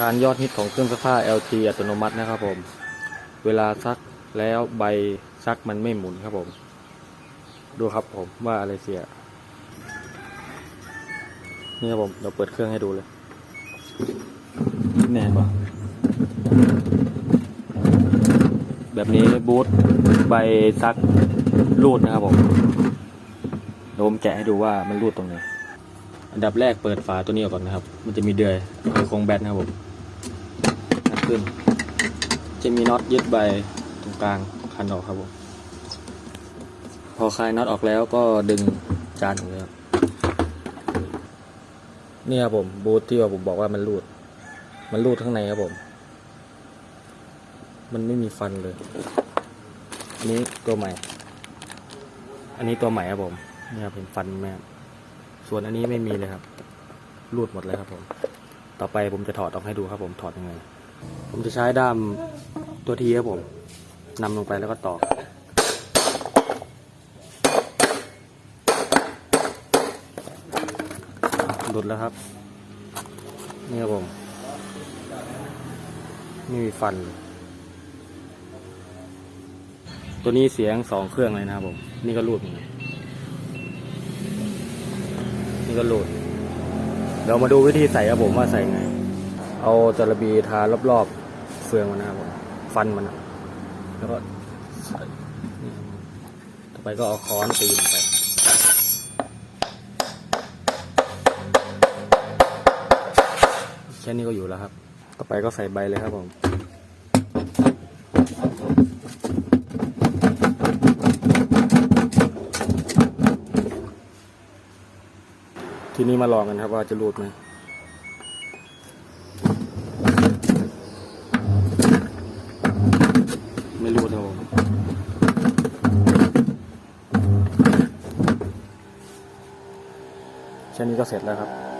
การยอดฮิตของเครื่องซักผ้า LG อัตโนมัตินะครับผม เวลาซักแล้วใบซักมันไม่หมุนครับผม ดูครับผมว่าอะไรเสีย นี่ครับผมเดี๋ยวเปิดเครื่องให้ดูเลย แน่ปะแบบนี้บูทใบซักรูดนะครับผมเดี๋ยวผมแกะให้ดูว่ามันรูดตรงไหน อันดับแรกเปิดฝาตัวนี้ออกก่อนนะครับ มันจะมีเดือยเดือยโครงแบตนะครับผมนัดขึ้น จะมีน็อตยึดใบตรงกลางคันออกครับผม พอคลายน็อตออกแล้วก็ดึงจานออกเลยครับนี่ครับผมบูทที่ว่าผมบอกว่ามันรูด มันรูดข้างในครับผม มันไม่มีฟันเลย อันนี้ตัวใหม่ อันนี้ตัวใหม่ครับผม นี่ครับเป็นฟันแม่ ส่วนอันนี้ไม่มีเลยครับรูดหมดเลยครับผม ต่อไปผมจะถอดออกให้ดูครับ ผมถอดยังไง ผมจะใช้ด้ามตัวทีครับผมนำลงไปแล้วก็ตอกหลุดแล้วครับ นี่ครับผมไม่มีฟัน ตัวนี้เสียงสองเครื่องเลยนะครับผม นี่ก็รูดเหมือนกัน นี่ก็หลดเดี๋ยวมาดูวิธีใส่ครับผมว่าใส่ไง เอาจระบีทารอบๆเฟืองมันนะครับผมฟันมันอะแล้วก็ใส่ต่อไปก็เอาค้อนตีลงไปแค่นี้ก็อยู่แล้วครับ ต่อไปก็ใส่ใบเลยครับผม ทีนี้มาลองกันครับว่าจะรูดไหมไม่รูดครับผมแค่นี้ก็เสร็จแล้วครับ